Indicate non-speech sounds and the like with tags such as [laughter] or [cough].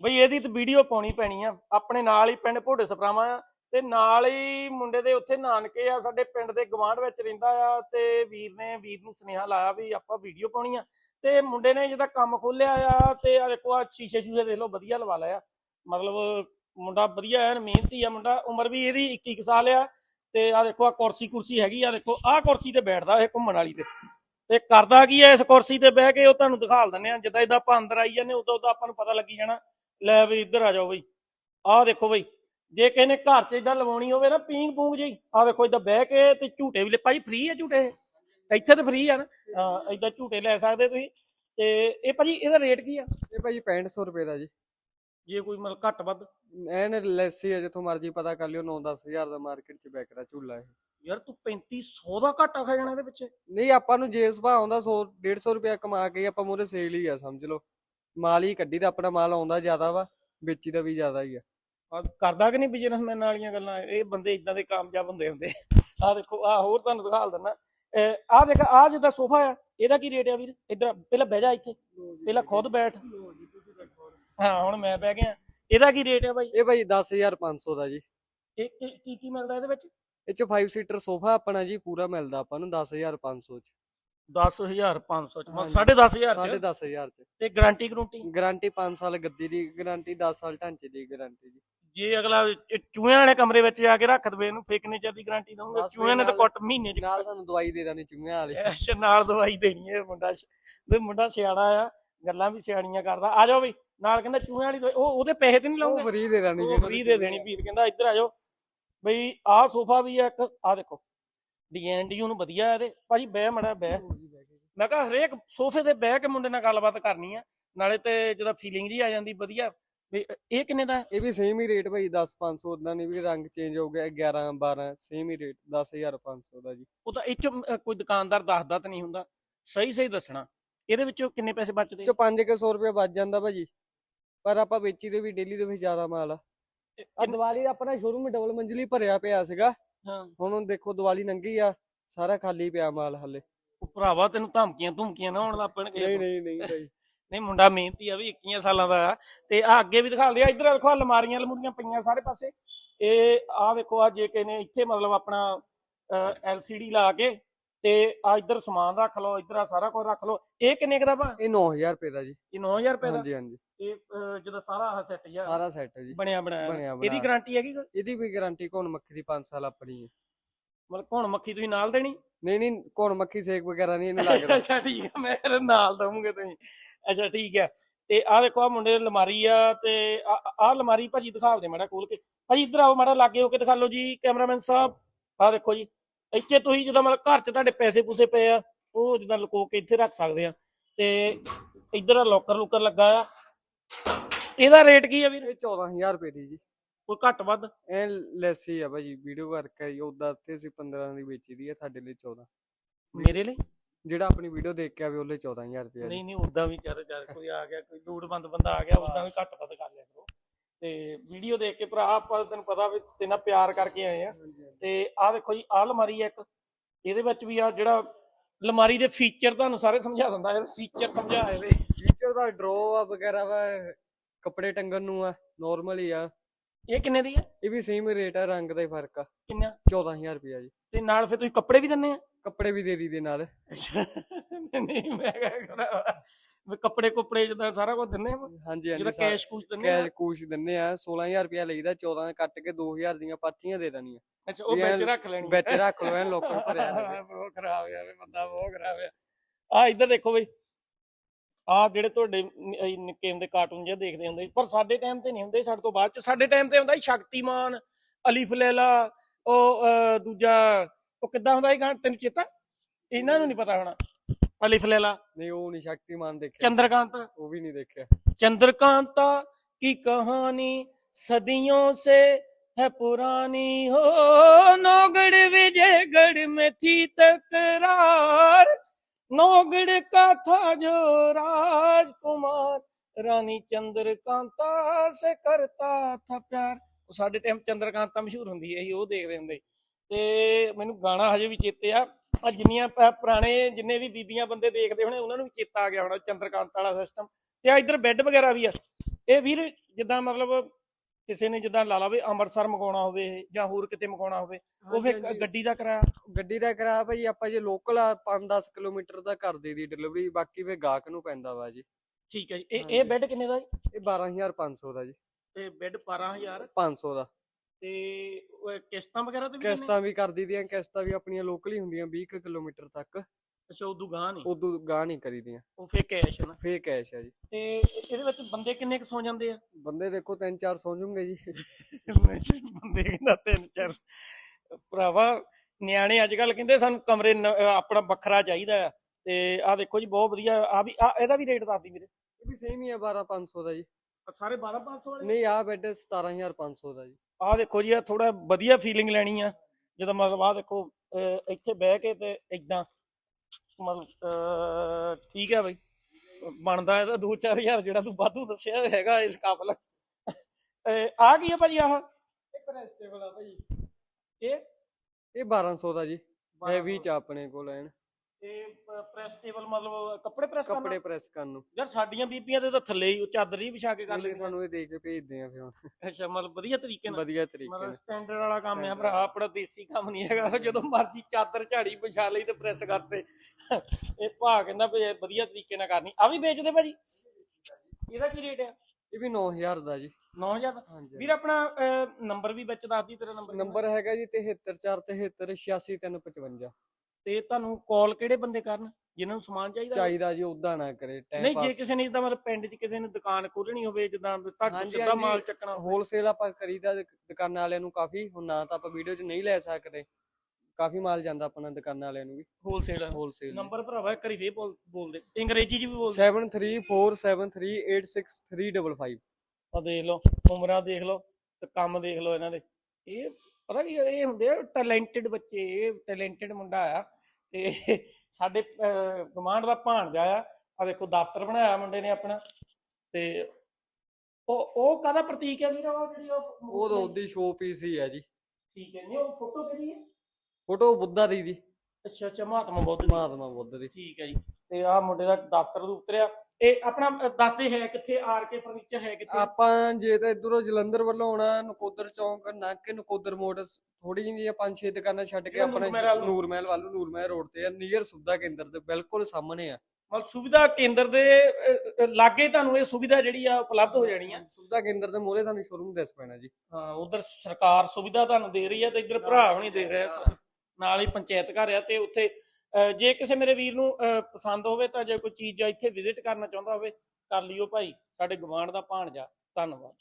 ਬਈ ਇਹਦੀ ਤੇ ਵੀਡੀਓ ਪਾਉਣੀ ਪੈਣੀ ਆ। ਆਪਣੇ ਨਾਲ ਹੀ ਪਿੰਡ ਭੋਡੇ ਸਪਰਾਵਾਂ ਆ ਤੇ ਨਾਲ ਹੀ ਮੁੰਡੇ ਦੇ ਉੱਥੇ ਨਾਨਕੇ ਆ, ਸਾਡੇ ਪਿੰਡ ਦੇ ਗਵਾਂਢ ਵਿੱਚ ਰਹਿੰਦਾ ਆ ਤੇ ਵੀਰ ਨੇ, ਵੀਰ ਨੂੰ ਸੁਨੇਹਾ ਲਾਇਆ ਵੀ ਆਪਾਂ ਵੀਡੀਓ ਪਾਉਣੀ ਆ। ਤੇ ਮੁੰਡੇ ਨੇ ਜਿਹਦਾ ਕੰਮ ਖੋਲਿਆ ਆ ਤੇ ਆ ਦੇਖੋ ਆ ਸ਼ੀਸ਼ੇ ਸ਼ੂਸ਼ੇ ਦੇਖ ਲਓ, ਵਧੀਆ ਲਵਾ ਲਿਆ। ਮਤਲਬ ਮੁੰਡਾ ਵਧੀਆ ਐਨ ਮਿਹਨਤੀ ਆ ਮੁੰਡਾ। ਉਮਰ ਵੀ ਇਹਦੀ 21 ਕੁ ਸਾਲ ਆ ਤੇ ਆ ਦੇਖੋ ਆ ਕੁਰਸੀ ਕੁਰਸੀ ਹੈਗੀ ਆ। ਦੇਖੋ ਆ ਕੁਰਸੀ ਤੇ ਬੈਠਦਾ ਇਹ ਘੁੰਮਣ ਵਾਲੀ ਤੇ। ਤੇ ਕਰਦਾ ਕੀ ਐ ਇਸ ਕੁਰਸੀ ਤੇ ਬਹਿ ਕੇ ਉਹ ਤੁਹਾਨੂੰ ਦਿਖਾਲ ਦਿੰਨੇ ਆ। ਜਿੱਦਾਂ ਇਦਾਂ ਆਪਾਂ ਅੰਦਰ ਆਈ ਜਾਂਦੇ ਉਦੋਂ ਉਦੋਂ ਆਪਾਂ ਨੂੰ ਪਤਾ ਲੱਗੀ ਜਾਣਾ। ਲੈ ਵੀ ਇੱਧਰ ਆ ਜਾਓ ਬਈ। ਆਹ ਦੇਖੋ ਬਈ ਜੇ ਕਿਸੇ ਨੇ ਘਰ 'ਚ ਇਦਾਂ ਲਵਾਉਣੀ ਹੋਵੇ ਨਾ ਪੀਂਗ ਪੂੰਗ ਜੀ ਆਹ ਦੇਖੋ ਇਦਾਂ ਬਹਿ ਕੇ ਤੇ ਝੂਟੇ ਵੀ ਲੈ ਭਾਜੀ ਫ੍ਰੀ ਆ ਝੂਟੇ? ਇੱਥੇ ਤਾਂ ਫ੍ਰੀ ਆ ਨਾ। ਹਾਂ ਇਦਾਂ ਝੂਟੇ ਲੈ ਸਕਦੇ ਤੁਸੀਂ। ਤੇ ਇਹ ਭਾਜੀ ਇਹਦਾ ਰੇਟ ਕੀ ਆ? ਇਹ ਭਾਜੀ 6500 ਰੁਪਏ ਦਾ ਜੀ। ਜੇ ਕੋਈ ਮਤਲਬ ਘੱਟ ਵੱਧ। ਐਨ ਲੈਸੀ ਹੈ ਜਿੱਥੋਂ ਮਰਜ਼ੀ ਪਤਾ ਕਰ ਲਿਓ 9-10000 ਦਾ ਮਾਰਕੀਟ 'ਚ ਵਿਕ ਰਿਹਾ ਝੂਲਾ ਇਹ। ਯਾਰ ਤੂੰ 3500 ਦਾ ਘਾਟਾ ਖਾ ਜਾਣਾ ਇਹਦੇ ਪਿੱਛੇ। ਨਹੀਂ ਆਪਾਂ ਨੂੰ ਜੇ ਸੁਭਾਅ ਆਉਂਦਾ 100 150 ਰੁਪਏ ਕਮਾ ਕੇ ਹੀ ਆਪਾਂ ਮੂਰੇ ਸੇਲ ਹੀ ਆ ਸਮਝ ਲਓ। ਮਾਲ ਹੀ ਕੱਢੀ ਦਾ ਆਪਣਾ ਮਾਲ ਆਉਂਦਾ ਜ਼ਿਆਦਾ ਵਾ ਵੇਚੀ ਦਾ ਵੀ ਜ਼ਿਆਦਾ ਹੀ ਆ। ਆਹ ਕਰਦਾ ਕਿ ਨਹੀਂ ਬਿਜ਼ਨਸਮੈਨ ਵਾਲੀਆਂ ਗੱਲਾਂ? ਇਹ ਬੰਦੇ ਇਦਾਂ ਦੇ ਕਾਮਯਾਬ ਹੁੰਦੇ ਹੁੰਦੇ। ਆਹ ਦੇਖੋ ਆਹ ਹੋਰ ਤੁਹਾਨੂੰ ਦਿਖਾਲ ਦਿੰਦਾ। ਆਹ ਦੇਖ ਆਹ ਜਿਹਦਾ ਸੋਫਾ ਆ ਇਹਦਾ ਕੀ ਰੇਟ ਆ ਵੀਰ? ਇਧਰ ਪਹਿਲਾਂ ਬਹਿ ਜਾ ਇੱਥੇ। ਪਹਿਲਾਂ ਖੁਦ ਬੈਠ। ਹਾਂ ਹੁਣ ਮੈਂ ਬਹਿ ਗਿਆ। ਇਹਦਾ ਕੀ ਰੇਟ ਆ ਬਾਈ? ਇਹ ਭਾਜੀ 10500 ਦਾ ਜੀ। ਇਹ ਕੀ ਕੀ ਮਿਲਦਾ ਇਹਦੇ ਵਿੱਚ? ਇਹ 'ਚ 5 ਸੀਟਰ ਸੋਫਾ ਆਪਣਾ ਜੀ ਪੂਰਾ ਮਿਲਦਾ ਆਪਾਂ ਨੂੰ 10500 'ਚ। 10500 ਚ। ਹਾਂਜੀ। 10500 ਸਾਢੇ ਚ 10000 'ਚ। ਤੇ ਗਾਰੰਟੀ ਗਰੰਟੀ ਗਾਰੰਟੀ 5 ਸਾਲ ਗੱਦੀ ਦੀ ਗਾਰੰਟੀ 10 ਸਾਲ ਢਾਂਚੇ ਦੀ ਗਾਰੰਟੀ ਜੀ। ਜੇ ਅਗਲਾ ਇਹ ਚੂਹਿਆਂ ਵਾਲੇ ਕਮਰੇ ਵਿੱਚ ਜਾ ਕੇ ਰੱਖ ਦਵੇ ਇਹਨੂੰ ਫੇਕ ਨੇਚਰ ਦੀ ਗਾਰੰਟੀ ਦਊਂਗਾ ਬਸ ਚੂਹਿਆਂ ਨੇ ਤਾਂ ਨਾਲ- ਕੁੱਟ ਮਹੀਨੇ ਚ ਨਾਲ ਸਾਨੂੰ ਦਵਾਈ ਦੇ ਦੇਣੀ ਚੁੰਗੀਆਂ ਵਾਲੀ। ਅੱਛਾ ਨਾਲ ਦਵਾਈ ਦੇਣੀ ਹੈ ਮੁੰਡਾ ਤੇ ਮੁੰਡਾ ਸਿਆਣਾ ਆ ਗੱਲਾਂ ਵੀ ਸਿਆਣੀਆਂ ਕਰਦਾ। ਆ ਜਾਓ ਬਈ ਨਾਲ ਕਹਿੰਦਾ ਚੂਹਿਆਂ ਵਾਲੀ ਦਵਾਈ ਉਹ ਉਹਦੇ ਪੈਸੇ ਤੇ ਨਹੀਂ ਉਹ ਲਾਉਂਗੇ ਫਰੀ ਦੇ ਦੇਣੀ ਫ੍ਰੀ ਦੇ ਦੇਣੀ ਵੀਰ ਕਹਿੰਦਾ ਇੱਧਰ ਆ ਜਾਓ। ਬਈ ਆਹ ਸੋਫਾ ਵੀ ਆ ਇੱਕ ਆ ਦੇਖੋ। ਡਿਜ਼ਾਈਨ ਡੀ ਨੂੰ ਵਧੀਆ ਇਹਦੇ ਭਾਜੀ ਬਹਿ ਮੜਾ ਬਹਿ। ਮੈਂ ਕਿਹਾ ਹਰੇਕ ਸੋਫੇ ਤੇ ਬਹਿ ਕੇ ਮੁੰਡੇ ਨਾਲ ਗੱਲਬਾਤ ਕਰਨੀ ਆ ਨਾਲੇ ਤੇ ਜਦੋਂ ਫੀਲਿੰਗ ਜੀ ਆ ਜਾਂਦੀ ਵਧੀਆ ਵੀ ਇਹ ਕਿੰਨੇ ਦਾ? ਇਹ ਵੀ ਸੇਮ ਹੀ ਰੇਟ ਭਾਈ 10 500 ਉਦਾਂ ਨਹੀਂ ਵੀ ਰੰਗ ਚੇਂਜ ਹੋ ਗਿਆ 11 12 ਸੇਮ ਹੀ ਰੇਟ 10500 ਦਾ ਜੀ। ਉਹ ਤਾਂ ਇਹ ਚ ਕੋਈ ਦੁਕਾਨਦਾਰ ਦੱਸਦਾ ਤਾਂ ਨਹੀਂ ਹੁੰਦਾ ਸਹੀ ਸਹੀ ਦੱਸਣਾ। ਇਹਦੇ ਵਿੱਚੋਂ ਕਿੰਨੇ ਪੈਸੇ ਬਚਦੇ? ਚ 500 ਰੁਪਏ ਬਚ ਜਾਂਦਾ ਭਾਜੀ। ਪਰ ਆਪਾਂ ਵੇਚੀ ਦੇ ਵੀ ਡੇਲੀ ਦੇ ਵਿੱਚ ਜ਼ਿਆਦਾ ਮਾਲ ਆ। ਆ ਦੀਵਾਲੀ ਦਾ ਆਪਣਾ ਸ਼ੋਰੂਮ ਡਬਲ ਮੰਜ਼ਲੀ ਭਰਿਆ ਪਿਆ ਸੀਗਾ। ਹਾਂ। ਹੁਣ ਦੇਖੋ ਦੀਵਾਲੀ ਨੰਗੀ ਆ ਸਾਰਾ ਖਾਲੀ ਪਿਆ ਮਾਲ ਹੱਲੇ। ਉਹ ਭਰਾਵਾ ਤੈਨੂੰ ਧਮਕੀਆਂ ਧਮਕੀਆਂ ਨਾ ਹੋਣ ਲੱਗ ਪੈਣਗੇ ਨਹੀਂ ਨਹੀਂ ਨਹੀਂ ਭਾਈ ਨਹੀਂ ਮੁੰਡਾ ਮਿਹਨਤੀ ਆ ਵੀ 21 ਸਾਲਾਂ ਦਾ ਆ। ਤੇ ਆ ਅੱਗੇ ਵੀ ਦਿਖਾ ਲਿਆ ਇੱਧਰ ਦੇਖੋ ਅਲਮਾਰੀਆਂ ਅਲਮੂਰੀਆਂ ਪਈਆਂ ਸਾਰੇ ਪਾਸੇ। ਇਹ ਆ ਦੇਖੋ ਆ ਜੇ ਕਿਸੇ ਨੇ ਇੱਥੇ ਮਤਲਬ ਆਪਣਾ LCD ਲਾ ਕੇ ਤੇ ਆ ਇੱਧਰ ਸਮਾਨ ਰੱਖ ਲਓ ਇੱਧਰ ਆ ਸਾਰਾ ਕੁਝ ਰੱਖ ਲਓ। ਇਹ ਕਿੰਨੇ ਕੁ ਦਾ ਭਾ? ਇਹ 9000 ਰੁਪਏ ਦਾ ਜੀ। ਇਹ 9000 ਰੁਪਏ ਦਾ? ਹਾਂਜੀ ਹਾਂਜੀ। ਇਹ ਅਹ, ਜਦੋਂ ਸਾਰਾ ਆਹ ਸੈੱਟ ਜਾ ਸਾਰਾ ਸੈੱਟ ਹੈ ਜੀ। ਬਣਿਆ ਬਣਾਇਆ। ਬਣਿਆ ਇਹਦੀ। ਗਾਰੰਟੀ ਹੈਗੀ ਕੋਈ? ਇਹਦੀ ਵੀ ਗਾਰੰਟੀ ਕੋਣ ਮੱਖੀ ਦੀ 5 ਸਾਲ ਆਪਣੀ ਹੈ। ਮਤਲਬ ਕੌਣ ਮੱਖੀ ਤੁਸੀਂ ਨਾਲ ਦੇਣੀ? ਨਹੀਂ ਨਹੀਂ ਕੋਣ ਮੱਖੀ ਸੇਕ ਵਗੈਰਾ ਨਹੀਂ ਇਹਨੂੰ ਲੱਗਦਾ। ਅੱਛਾ ਠੀਕ ਹੈ ਮੈਂ ਨਾਲ ਦਵਾਂਗੇ ਤੁਸੀਂ। ਅੱਛਾ ਠੀਕ ਹੈ। ਤੇ ਆ ਦੇਖੋ ਆ ਮੁੰਡੇ ਦੀ ਅਲਮਾਰੀ ਆ ਤੇ ਆ ਅਲਮਾਰੀ ਭਾਜੀ ਦਿਖਾ ਦੇ ਮਾੜਾ ਖੋਲ ਕੇ। ਭਾਜੀ ਇੱਧਰ ਆਓ ਮਾੜਾ ਲਾਗੇ ਹੋ ਕੇ ਦਿਖਾ ਲਓ ਜੀ ਕੈਮਰਾਮੈਨ ਸਾਹਿਬ। ਆ ਦੇਖੋ ਜੀ ਇੱਥੇ ਤੁਸੀਂ ਜਦੋਂ ਮਤਲਬ ਘਰ 'ਚ ਤੁਹਾਡੇ ਪੈਸੇ ਪੂਸੇ ਪਏ ਆ ਉਹ ਜਿੱਦਾਂ ਲੁਕੋ ਕੇ ਇੱਥੇ ਰੱਖ ਸਕਦੇ ਆ। ਤੇ ਇੱਧਰ ਲੋਕਰ ਲੁਕਰ ਲੱਗਾ ਆ। ਇਹਦਾ ਰੇਟ ਕੀ ਆ ਵੀਰ? ਇਹ 14000 ਰੁਪਏ ਦੀ ਜੀ। ਕੋਈ ਘੱਟ ਵੱਧ? ਇਹ ਲੈਸੀ ਆ ਭਾਜੀ ਵੀਡੀਓ ਕਰਕੇ ਆਈ ਉਦਾਂ ਤੇ ਅਸੀਂ 15 ਦੀ ਵੇਚੀ ਦੀ ਆ ਸਾਡੇ ਲਈ 14 ਮੇਰੇ ਲਈ? ਜਿਹੜਾ ਆਪਣੀ ਵੀਡੀਓ ਦੇਖ ਕੇ ਆਵੇ ਉਹਲੇ 14000 ਰੁਪਏ ਨਹੀਂ ਨਹੀਂ ਉਦਾਂ ਵੀ ਚੱਲ ਚੱਲ ਕੋਈ ਆ ਗਿਆ ਕੋਈ ਲੋੜਵੰਦ ਬੰਦਾ ਆ ਗਿਆ ਉਦਾਂ ਵੀ ਘੱਟ ਵੱਧ ਕਰ ਲਿਆ ਕਰੋ। ਤੇ ਵੀਡੀਓ ਦੇਖ ਕੇ ਭਰਾ ਆਪਾਂ ਤੈਨੂੰ ਪਤਾ ਵੀ ਤੇ ਨਾਲ ਪਿਆਰ ਕਰਕੇ ਆਏ ਆ। ਤੇ ਆਹ ਦੇਖੋ ਜੀ ਆਹ ਅਲਮਾਰੀ ਆ ਇੱਕ। ਇਹਦੇ ਵਿੱਚ ਵੀ ਆ ਜਿਹੜਾ ਅਲਮਾਰੀ ਦੇ ਫੀਚਰ ਤੁਹਾਨੂੰ ਸਾਰੇ ਸਮਝਾ ਦਿੰਦਾ ਇਹ ਫੀਚਰ ਸਮਝਾ ਇਹਦੇ। ਫੀਚਰ ਦਾ ਡਰੋ ਆ ਵਗੈਰਾ ਵਾ ਕੱਪੜੇ ਟੰਗਣ ਨੂੰ ਆ ਨਾਰਮਲ ਹੀ ਆ। ਇਹ ਕਿੰਨੇ ਦੀ ਆ? ਇਹ ਵੀ ਸੇਮ ਰੇਟ ਆ ਰੰਗ ਦਾ ਹੀ ਫ਼ਰਕ ਆ। ਕਿੰਨਾ? 14000 ਰੁਪਏ ਜੀ। ਤੇ ਨਾਲ ਫਿਰ ਤੁਸੀਂ ਕੱਪੜੇ ਵੀ ਦਿੰਨੇ ਆ? ਕੱਪੜੇ ਵੀ ਦੇ ਦੀ ਨਾਲ। ਨਹੀਂ ਮੈਂ ਕਿਹਾ ਵੀ ਕੱਪੜੇ ਕੁਪੜੇ ਜਿੱਦਾਂ ਸਾਰਾ ਕੁਝ ਦਿੰਨੇ ਆ ਹਾਂਜੀ ਜਿਹੜਾ ਹਾਂਜੀ ਕੈਸ਼ ਕੂਸ਼ ਦਿੰਨੇ ਆ? ਕੈਸ਼ ਕੂਸ਼ ਦਿੰਨੇ ਆ 16000 ਰੁਪਏ ਲਈਦਾ 14 ਕੱਟ ਕੇ 2000 ਦੀਆਂ ਪਰਚੀਆਂ ਦੇ ਦੇਣੀਆਂ। ਅੱਛਾ ਉਹ ਵੀ ਵਿੱਚ ਰੱਖ ਲੈਣੀ ਵਿੱਚ ਰੱਖ ਲਓ ਐਨ ਲੋਕਰ ਭਰਿਆ ਹੋਵੇ [laughs] ਬਹੁਤ ਖਰਾਬ ਆ ਵੇ ਬੰਦਾ ਬਹੁਤ ਖਰਾਬ ਆ। ਆ ਇੱਧਰ ਦੇਖੋ ਬਈ। ਆ ਜਿਹੜੇ ਤੁਹਾਡੇ ਨ- ਨਿੱਕੇ ਹੁੰਦੇ ਕਾਰਟੂਨ ਜਿਹਾ ਦੇਖਦੇ ਹੁੰਦੇ ਸੀ, ਪਰ ਸਾਡੇ ਟਾਈਮ ਤੇ ਨਹੀਂ ਹੁੰਦੇ ਸਾਡੇ ਤੋਂ ਬਾਅਦ ਚ। ਸਾਡੇ ਟਾਈਮ ਤੇ ਹੁੰਦਾ ਸੀ ਸ਼ਕਤੀਮਾਨ ਅਲੀਫ ਲੈਲਾ ਉਹ ਅਹ, ਦੂਜਾ ਉਹ ਕਿੱਦਾਂ ਹੁੰਦਾ ਸੀ ਗਾਣਾ? ਤੈਨੂੰ ਚੇਤਾ? ਇਹਨਾਂ ਨੂੰ ਨਹੀਂ ਪਤਾ ਹੋਣਾ। ਅਲੀਫ ਲੈਲਾ ਨਹੀਂ ਉਹ ਨਹੀਂ ਸ਼ਕਤੀਮਾਨ ਦੇਖਿਆ ਚੰਦਰਕਾਂਤ ਉਹ ਵੀ ਨਹੀਂ ਦੇਖਿਆ चंद्रकांता की कहानी सदियों से है पुरानी हो नौगढ़ विजयगढ़ में थी तकरार नौगढ़ का था जो राजकुमार रानी चंद्रकांता से करता था प्यार ਉਹ ਸਾਡੇ ਟਾਈਮ ਚੰਦਰਕਾਂਤਾ ਮਸ਼ਹੂਰ ਹੁੰਦੀ ਹੈ ਅਸੀਂ ਉਹ ਦੇਖਦੇ ਹੁੰਦੇ ਤੇ ਮੈਨੂੰ ਗਾਣਾ ਹਜੇ ਵੀ ਚੇਤੇ ਆ ਆ ਜਿੰਨੀਆਂ ਪ- ਪੁਰਾਣੇ ਜਿੰਨੇ ਵੀ ਬੀਬੀਆਂ ਬੰਦੇ ਦੇਖਦੇ ਹੋਣੇ ਉਹਨਾਂ ਨੂੰ ਵੀ ਚੇਤਾ ਆ ਗਿਆ ਹੋਣਾ ਚੰਦਰਕਾਂਤ ਵਾਲਾ ਸਿਸਟਮ ਤੇ ਆ ਇੱਧਰ ਬੈੱਡ ਵਗੈਰਾ ਵੀ ਆ। ਇਹ ਵੀਰ ਜਿੱਦਾਂ ਮਤਲਬ ਕਿਸੇ ਨੇ ਜਿੱਦਾਂ ਲਾ ਲਾ ਵੀ ਅੰਮ੍ਰਿਤਸਰ ਮਗਾਉਣਾ ਹੋਵੇ ਜਾਂ ਹੋਰ ਕਿਤੇ ਮਗਾਉਣਾ ਹੋਵੇ ਉਹ ਹਾਂਜੀ, ਫਿਰ ਹਾਂਜੀ। ਗੱਡੀ ਦਾ ਕਿਰਾਇਆ? ਗੱਡੀ ਦਾ ਕਿਰਾਇਆ ਭਾਜੀ ਆਪਾਂ ਜੇ ਲੋਕਲ ਆ 5-10 ਕਿਲੋਮੀਟਰ ਦਾ ਕਰ ਦੇ ਦੀ ਡਿਲੀਵਰੀ ਬਾਕੀ ਵੇ ਗਾਹਕ ਨੂੰ ਪੈਂਦਾ ਵਾ ਜੀ। ਠੀਕ ਹੈ ਜੀ। ਇਹ ਇਹ ਹਾਂਜੀ। ਬੈੱਡ ਕਿੰਨੇ ਦਾ ਜੀ? ਇਹ 12500 ਦਾ ਜੀ। ਤੇ ਬੈੱਡ 12000 500 ਦਾ। ਤੇ ਉਹ ਕਿਸ਼ਤਾਂ ਵਗੈਰਾ ਤੇ ਵੀ ਦਿੰਦੇ? ਕਿਸ਼ਤਾਂ ਵੀ ਕਰ ਦਈਦੀਆਂ ਕਿਸ਼ਤਾਂ ਵੀ ਆਪਣੀਆਂ ਲੋਕਲ ਹੀ ਹੁੰਦੀਆਂ 20 ਕੁ ਕਿਲੋਮੀਟਰ ਤੱਕ। ਅੱਛਾ ਉਦੋਂ ਗਾਂ ਨਹੀਂ? ਉਦੋਂ ਗਾਹ ਨਹੀਂ ਕਰੀਦੀਆਂ ਉਹ ਫੇਰ ਕੈਸ਼ ਨਾ? ਫੇਕ ਕੈਸ਼ ਆ ਜੀ। ਤੇ ਇਹਦੇ ਵਿੱਚ ਬੰਦੇ ਕਿੰਨੇ ਕੁ ਸੌ ਜਾਂਦੇ ਆ? ਬੰਦੇ ਦੇਖੋ 3-4 ਸੌ ਜੂਗੇ ਜੀ। ਬੰਦੇ ਕਹਿੰਦਾ ਤਿੰਨ ਚਾਰ ਭਰਾਵਾ ਨਿਆਣੇ ਅੱਜ ਕੱਲ ਕਹਿੰਦੇ ਸਾਨੂੰ ਕਮਰੇ ਨ- ਅਹ ਆਪਣਾ ਵੱਖਰਾ ਚਾਹੀਦਾ ਆ। ਤੇ ਆ ਦੇਖੋ ਜੀ ਬਹੁਤ ਵਧੀਆ ਆ ਵੀ ਆ ਇਹਦਾ ਵੀ ਰੇਟ ਦੱਸਦੀ ਵੀਰੇ। ਇਹ ਵੀ ਸੇਮ ਹੀ ਆ 12-500 ਦਾ ਜੀ। ਆਹ ਸਾਰੇ 12 500 ਵਾਲੇ? ਨਹੀਂ ਆ ਬੈੱਡ 17500 ਦਾ ਜੀ। ਆ ਦੇਖੋ ਜੀ ਆ ਥੋੜਾ ਵਧੀਆ ਫੀਲਿੰਗ ਲੈਣੀ ਆ। ਜਦੋਂ ਮਤਲਬ ਆ ਦੇਖੋ ਇੱਥੇ ਬਹਿ ਕੇ ਤੇ ਇਦਾਂ ਮਤਲਬ ਠੀਕ ਆ ਬਈ। ਬਣਦਾ ਇਹਦਾ 2-4000 ਜਿਹੜਾ ਤੂੰ ਵਾਧੂ ਦੱਸਿਆ ਹੈਗਾ ਇਸ ਕਾਬਲ। ਆ ਕੀ ਆ ਭਾਜੀ ਆਹ? ਇਹ ਪ੍ਰੈਸਟੇਬਲ ਆ ਭਾਜੀ। ਇਹ? ਇਹ 1200 ਦਾ ਜੀ। ਹੈਵੀ ਚ ਆਪਣੇ ਕੋਲ ਐਨ। ਤੇ ਪ੍ਰੈਸ ਟੇਬਲ ਮਤਲਬ ਕੱਪੜੇ ਪ੍ਰੈਸ ਕੱਪੜੇ ਕਰਨਾ ਪ੍ਰੈਸ ਕਰਨ ਨੂੰ। ਯਾਰ ਸਾਡੀਆਂ ਬੀਬੀਆਂ ਦੇ ਤਾਂ ਥੱਲੇ ਹੀ ਉਹ ਚਾਦਰ ਹੀ ਵਿਛਾ ਕੇ ਕਰ। ਲੈਂਦੀਆਂ ਸਾਨੂੰ ਇਹ ਦੇ ਕੇ ਭੇਜਦੇ ਆ ਫਿਰ ਹੁਣ। ਅੱਛਾ ਮਤਲਬ ਵਧੀਆ ਤਰੀਕੇ ਨਾਲ? ਵਧੀਆ ਤਰੀਕੇ ਮਤਲਬ ਸਟੈਂਡਰਡ ਵਾਲਾ ਕੰਮ ਆ Standard ਭਰਾ ਆਪਣਾ ਦੇਸੀ ਕੰਮ ਨਹੀਂ ਹੈਗਾ। ਜਦੋਂ ਮਰਜ਼ੀ ਚਾਦਰ ਝਾੜੀ ਵਿਛਾ ਲਈ ਤੇ ਪ੍ਰੈਸ ਕਰਤੇ। ਇਹ ਭਾ ਕਹਿੰਦਾ ਵੀ ਇਹ ਵਧੀਆ ਤਰੀਕੇ ਨਾਲ ਕਰਨੀ। ਆ ਵੀ ਵੇਚਦੇ ਭਾਜੀ? ਇਹਦਾ ਕੀ ਰੇਟ ਆ? ਇਹ ਵੀ 9000 ਦਾ ਜੀ। 9000 ਦਾ? ਹਾਂਜੀ। ਵੀਰ ਆਪਣਾ ਨੰਬਰ ਵੀ ਵਿੱਚ ਦੱਸ ਦੀ ਤੇਰਾ ਨੰਬਰ ਨੰਬਰ ਹੈਗਾ ਜੀ 7347786355 ਤੇ ਤੁਹਾਨੂੰ ਕਾਲ ਕਿਹੜੇ ਬੰਦੇ ਕਰਨ? ਜਿਨ੍ਹਾਂ ਨੂੰ ਸਮਾਨ ਚਾਹੀਦਾ? ਚਾਹੀਦਾ ਜੀ ਉਦਾਂ ਨਾ ਕਰੇ ਟਾਈਮ ਨਹੀਂ ਜੇ ਪਾਸ ਕਿਸੇ ਨੇ ਜਿੱਦਾਂ ਮਤਲਬ ਪਿੰਡ 'ਚ ਕਿਸੇ ਨੇ ਦੁਕਾਨ ਖੋਲਣੀ ਹੋਵੇ ਜਿੱਦਾਂ ਹਾਂਜੀ, ਸਿੱਧਾ ਹਾਂਜੀ। ਮਾਲ ਚੱਕਣਾ ਹੋਵੇ। ਹੋਲਸੇਲ ਆਪਾਂ ਕਰੀਦਾ ਦੁ- ਦੁਕਾਨਾਂ ਵਾਲਿਆਂ ਨੂੰ ਕਾਫੀ ਹੁਣ ਨਾ ਤਾਂ ਆਪਾਂ ਵੀਡੀਓ 'ਚ ਨਹੀਂ ਲੈ ਸਕਦੇ। ਕਾਫੀ ਮਾਲ ਜਾਂਦਾ ਆਪਣਾ ਦੁਕਾਨਾਂ ਵਾਲਿਆਂ ਨੂੰ ਵੀ। ਹੋਲਸੇਲ ਹੋਲਸੇਲ ਨੰਬਰ ਭਰਾਵਾ ਇੱਕ ਵਾਰੀ ਫੇਰ ਬੋਲ ਬੋਲਦੇ। ਅੰਗਰੇਜ਼ੀ 'ਚ ਵੀ ਬੋਲਦੇ। 7347386355 ਆ ਦੇਖ ਲਓ ਉਮਰਾਂ ਦੇਖ ਲਓ ਤੇ ਕੰਮ ਦੇਖ ਲਓ ਇਹਨਾਂ ਦੇ। ਇਹ ਪਤਾ ਕੀ ਇਹ ਹੁੰਦੇ ਆ ਟੈਲੈਂਟਡ ਬੱਚੇ ਇਹ ਟੈਲੈਂਟਡ ਮੁੰਡਾ ਆ ਤੇ ਸਾਡੇ ਕਮਾਂਡ ਦਾ ਭਾਣਜਾ ਆ ਆ ਦੇਖੋ ਦਫ਼ਤਰ ਬਣਾਇਆ ਮੁੰਡੇ ਨੇ ਆਪਣਾ ਤੇ ਉਹ ਉਹ ਕਾਹਦਾ ਪ੍ਰਤੀਕ ਹੈ ਵੀਰਾ ਉਹ ਜਿਹੜੀ ਉਹ ਉਹ ਤਾਂ ਉਹਦੀ ਸ਼ੋ ਪੀਸ ਹੀ ਆ ਜੀ। ਠੀਕ ਹੈ ਨਹੀਂ ਉਹ ਫੋਟੋ ਕਿਹੜੀ ਹੈ ਫੋਟੋ ਬੁੱਧਾ ਦੀ ਜੀ। ਅੱਛਾ ਅੱਛਾ ਮਹਾਤਮਾ ਬੁੱਧ ਦੀ। ਮਹਾਤਮਾ ਬੁੱਧ ਦੀ। ਠੀਕ ਹੈ ਜੀ ਤੇ ਆ ਮੁੰਡੇ ਦਾ ਦਫ਼ਤਰ ਤੋਂ ਉਤਰਿਆ ਇਹ ਆਪਣਾ ਦੱਸਦੇ ਹੈ ਕਿੱਥੇ ਆਰ ਕੇ ਫਰਨੀਚਰ ਹੈ ਕਿੱਥੇ? ਆਪਾਂ ਜੇ ਤਾਂ ਇਧਰੋਂ ਜਲੰਧਰ ਵੱਲੋਂ ਆਉਣਾ ਨਕੋਦਰ ਚੌਂਕ ਨਾ ਕਿ ਨਕੋਦਰ ਮੋੜ ਥੋੜੀ ਜਿਹੀ ਪੰਜ ਛੇ ਦੁਕਾਨਾਂ ਛੱਡ ਕੇ ਆਪਣੇ ਨੂਰ ਮਹਿਲ ਵੱਲ। ਨੂਰ ਮਹਿਲ ਰੋਡ ਤੇ ਆ ਨੀਅਰ ਸੁਵਿਧਾ ਕੇਂਦਰ ਦੇ ਬਿਲਕੁਲ ਸਾਹਮਣੇ ਆ। ਮਤਲਬ ਸੁਵਿਧਾ ਕੇਂਦਰ ਦੇ ਲਾਗੇ ਤੁਹਾਨੂੰ ਇਹ ਸੁਵਿਧਾ ਜਿਹੜੀ ਆ ਉਪਲਬਧ ਹੋ ਜਾਣੀ ਆ? ਸੁਵਿਧਾ ਕੇਂਦਰ ਦੇ ਮੂਹਰੇ ਤੁਹਾਨੂੰ ਸ਼ੋਰੂਮ ਦਿਸ ਪੈਣਾ ਜੀ। ਹਾਂ ਉਧਰ ਸਰਕਾਰ ਸੁਵਿਧਾ ਤੁਹਾਨੂੰ ਦੇ ਰਹੀ ਆ ਤੇ ਇੱਧਰ ਭਰਾ ਵੀ ਨਹੀਂ ਦੇ ਰਿਹਾ ਨਾਲ ਹੀ ਪੰਚਾਇਤ ਘਰ ਆ ਤੇ ਉੱਥੇ ਜੇ ਕਿਸੇ ਮੇਰੇ ਵੀਰ ਨੂੰ ਅ, ਪਸੰਦ ਹੋਵੇ ਤਾਂ ਜੇ ਕੋਈ ਚੀਜ਼ ਜਾਂ ਇੱਥੇ ਵਿਜ਼ਿਟ ਕਰਨਾ ਚਾਹੁੰਦਾ ਹੋਵੇ ਕਰ ਲਿਓ ਭਾਈ ਸਾਡੇ ਗਵਾਂਢ ਦਾ ਭਾਣਜਾ ਧੰਨਵਾਦ।